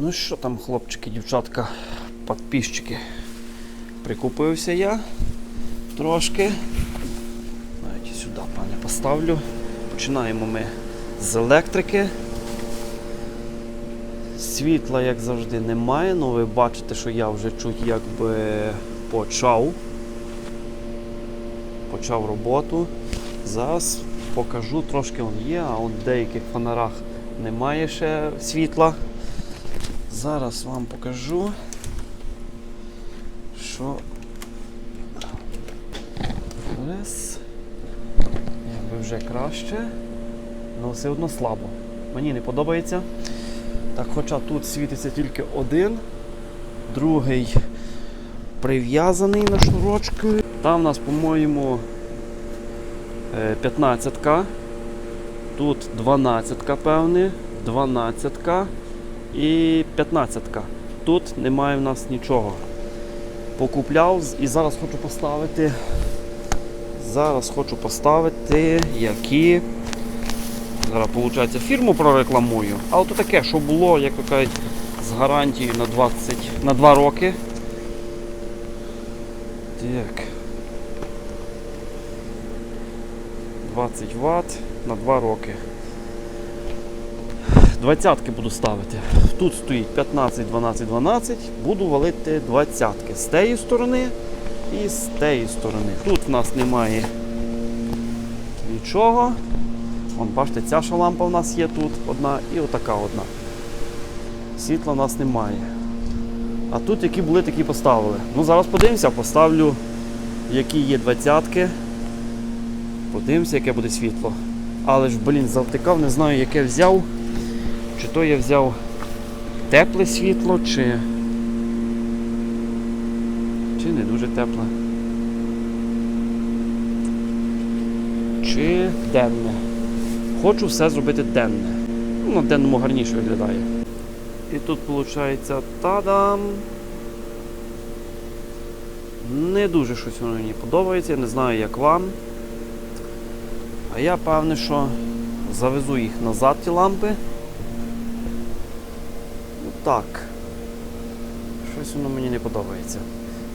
Ну що там, хлопчики, дівчатка, підписчики. Прикупився я трошки. Навіть сюди, пане, поставлю. Починаємо ми з електрики. Світла, як завжди, немає, але ви бачите, що я вже чуть якби почав. Почав роботу. Зараз покажу, трошки он є, а в деяких фонарах немає ще світла. Зараз вам покажу, що Раз. Якби вже краще, але все одно слабо. Мені не подобається. Так, хоча тут світиться тільки один, другий прив'язаний на шнурочку. Там у нас, по-моєму, 15-ка. Тут 12-ка, певне, 12-ка і 15-ка. Тут немає в нас нічого. Покупляв і зараз хочу поставити. Зараз хочу поставити які. Зараз, виходить, фірму прорекламую. Але то таке, що було, як кажуть, з гарантією на 20, на 2 роки. Так. 20 Вт на 2 роки. Двадцятки буду ставити. Тут стоїть 15, 12, 12. Буду валити двадцятки з тієї сторони і з тієї сторони. Тут в нас немає нічого. Вон, бачите, ця ще лампа в нас є тут одна і отака одна. Світла в нас немає. А тут які були, такі поставили. Ну зараз подивимося, поставлю, які є двадцятки. Подивимося, яке буде світло. Але ж, блін, завтикав, не знаю, яке взяв. Чи то я взяв тепле світло, чи. Чи не дуже тепле. Чи денне. Хочу все зробити денне. Ну, денному гарніше виглядає. І тут виходить тадам. Не дуже щось воно мені подобається, я не знаю як вам. А я певне, що завезу їх назад, ті лампи. Так. Щось воно мені не подобається.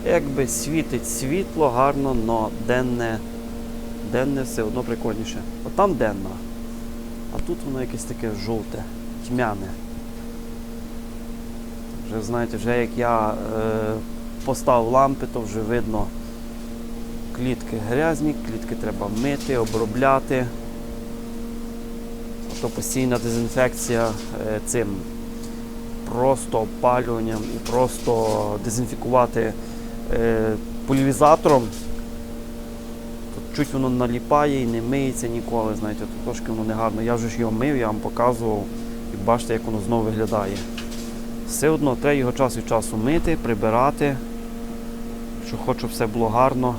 Якби світить світло гарно, но денне, денне все одно прикольніше. От там денно. А тут воно якесь таке жовте, тьмяне. Вже знаєте, вже як я е, поставив лампи, то вже видно клітки грязні, клітки треба мити, обробляти. То постійна дезінфекція е, цим просто опалюванням і просто дезінфікувати е, поляризатором. Тут чуть воно наліпає і не миється ніколи, знаєте, тут трошки воно негарно. Я вже ж його мив, я вам показував і бачите, як воно знову виглядає. Все одно треба його час від часу мити, прибирати. Що хочу, все було гарно.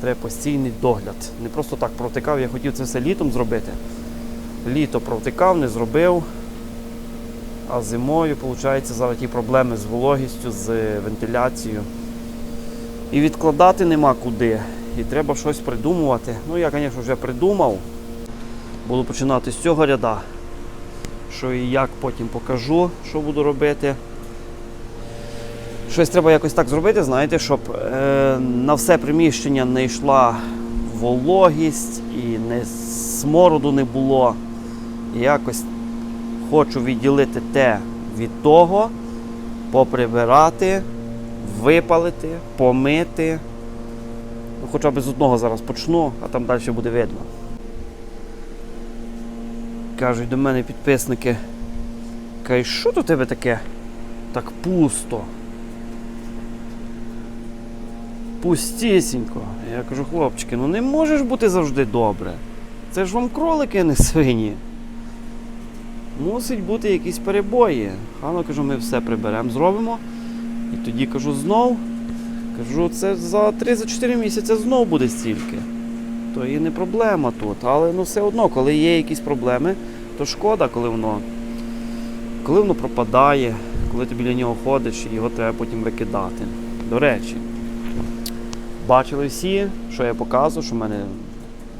Треба постійний догляд. Не просто так провтикав, я хотів це все літом зробити. Літо провтикав, не зробив. А зимою, виходить, зараз ті проблеми з вологістю, з вентиляцією. І відкладати нема куди. І треба щось придумувати. Ну, я, звісно, вже придумав. Буду починати з цього ряда. Що і як потім покажу, що буду робити. Щось треба якось так зробити, знаєте, щоб е, на все приміщення не йшла вологість і не смороду не було. І якось хочу відділити те від того, поприбирати, випалити, помити. Ну, хоча б з одного зараз почну, а там далі буде видно. Кажуть до мене підписники. Кажуть, що у тебе таке? Так пусто. Пустісінько. Я кажу, хлопчики, ну не можеш бути завжди добре. Це ж вам кролики, а не свині. Мусить бути якісь перебої. Хано кажу, ми все приберемо, зробимо. І тоді кажу знов. Кажу, це за 3-4 місяці знов буде стільки. То і не проблема тут. Але ну все одно, коли є якісь проблеми, то шкода, коли воно, коли воно пропадає, коли ти біля нього ходиш і його треба потім викидати. До речі, бачили всі, що я показував, що в мене,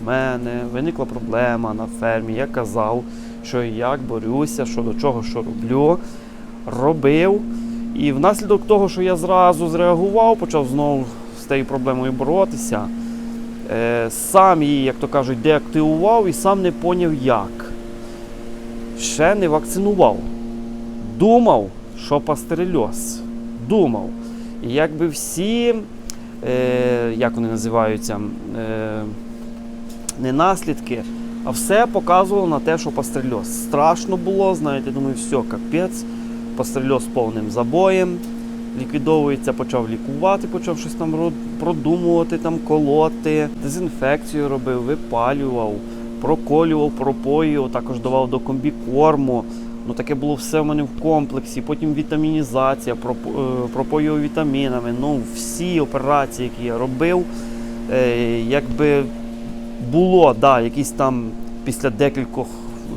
мене виникла проблема на фермі. Я казав, що і як борюся, що до чого що роблю. робив. І внаслідок того, що я зразу зреагував, почав знову з тією проблемою боротися. Е, сам її, як то кажуть, деактивував і сам не поняв як. Ще не вакцинував. Думав, що пастерельоз. Думав. І якби всі, е, як вони називаються, е, не наслідки, а все показувало на те, що пастерельоз. Страшно було, знаєте, думаю, все, капець, пастерельоз повним забоєм. Ліквідовується, почав лікувати, почав щось там продумувати, там колоти, дезінфекцію робив, випалював, проколював, пропоював, також давав до комбікорму. Ну таке було все в мене в комплексі. Потім вітамінізація, е, пропоював вітамінами. Ну, всі операції, які я робив, е, якби було, да, якісь там після декількох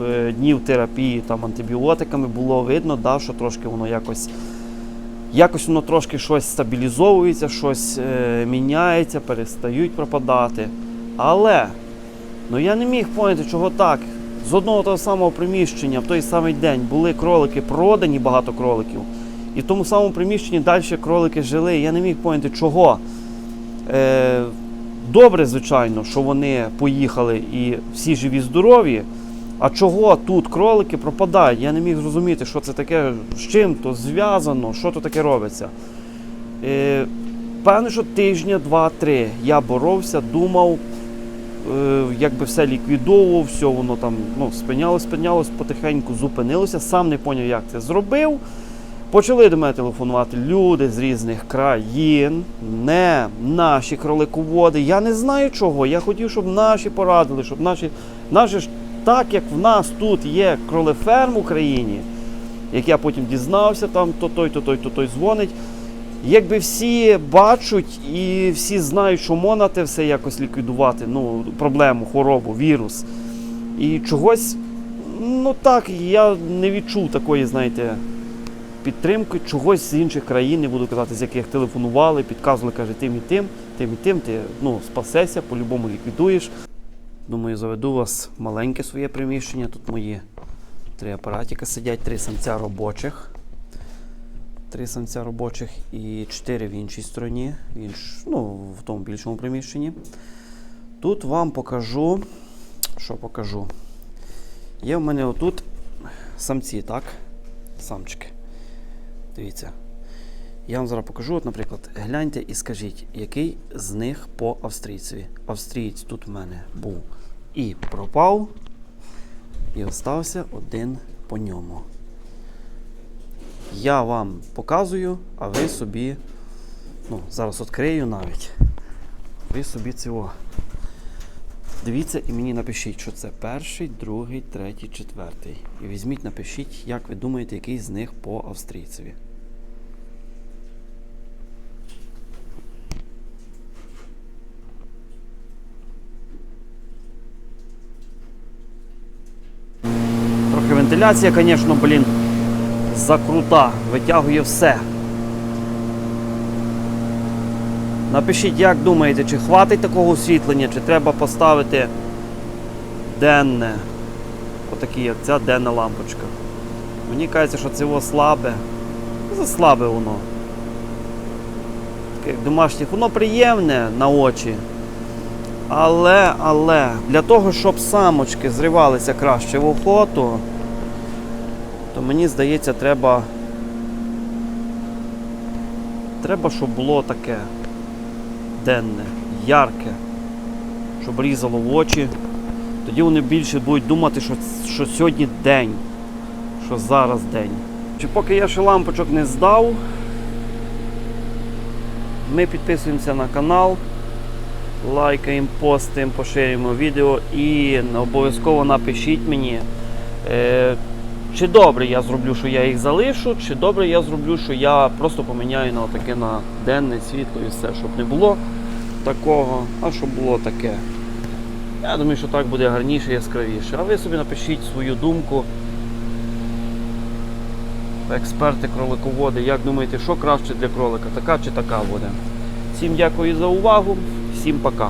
е, днів терапії там, антибіотиками було видно, да, що трошки воно якось, якось воно трошки щось стабілізовується, щось е, міняється, перестають пропадати. Але ну, я не міг поняти, чого так. З одного того самого приміщення в той самий день були кролики продані, багато кроликів. І в тому самому приміщенні далі кролики жили. Я не міг поняти, чого. Е, добре, звичайно, що вони поїхали і всі живі, здорові. А чого тут кролики пропадають? Я не міг зрозуміти, що це таке, з чим то зв'язано, що то таке робиться. Е, певне, що тижня, два-три я боровся, думав, е, якби все ліквідовував, все воно там ну, спинялось, спинялось, потихеньку зупинилося, сам не зрозумів, як це зробив. Почали до мене телефонувати люди з різних країн, не наші кролиководи. Я не знаю чого. Я хотів, щоб наші порадили, щоб наші, наші ж так як в нас тут є кролеферм в Україні, як я потім дізнався, там то той, то той, то той дзвонить. Якби всі бачать і всі знають, що можна те все якось ліквідувати, ну, проблему, хворобу, вірус. І чогось, ну так, я не відчув такої, знаєте, підтримки чогось з інших країн, не буду казати, з яких телефонували, підказували, каже, тим і тим, тим і тим, ти ну, спасешся, по-любому ліквідуєш. Думаю, заведу вас маленьке своє приміщення. Тут мої три апаратика сидять, три самця робочих. Три самця робочих і чотири в іншій стороні, в інш, ну, в тому більшому приміщенні. Тут вам покажу. Що покажу? Є в мене отут самці, так? Самчики. Дивіться. Я вам зараз покажу, от, наприклад, гляньте і скажіть, який з них по австрійцеві. Австрієць тут в мене був і пропав, і остався один по ньому. Я вам показую, а ви собі, ну, зараз відкрию навіть. Ви собі цього. Дивіться і мені напишіть, що це перший, другий, третій, четвертий. І візьміть, напишіть, як ви думаєте, який з них по австрійцеві. Трохи вентиляція, звісно, блін, закрута, витягує все. Напишіть, як думаєте, чи хватить такого освітлення, чи треба поставити денне. Отакі, як ця денна лампочка. Мені кажеться, що це слабе. Заслабе воно. Таке як домашнє. Воно приємне на очі. Але, але, для того, щоб самочки зривалися краще в охоту, то мені здається, треба. Треба, щоб було таке денне, ярке, щоб різало в очі. Тоді вони більше будуть думати, що, що сьогодні день, що зараз день. Чи поки я ще лампочок не здав, ми підписуємося на канал, лайкаємо, постимо, поширюємо відео і обов'язково напишіть мені, е, чи добре я зроблю, що я їх залишу, чи добре я зроблю, що я просто поміняю на таке на денне світло і все, щоб не було такого, а щоб було таке. Я думаю, що так буде гарніше, яскравіше. А ви собі напишіть свою думку. Експерти кролиководи, як думаєте, що краще для кролика, така чи така буде? Всім дякую за увагу, всім пока.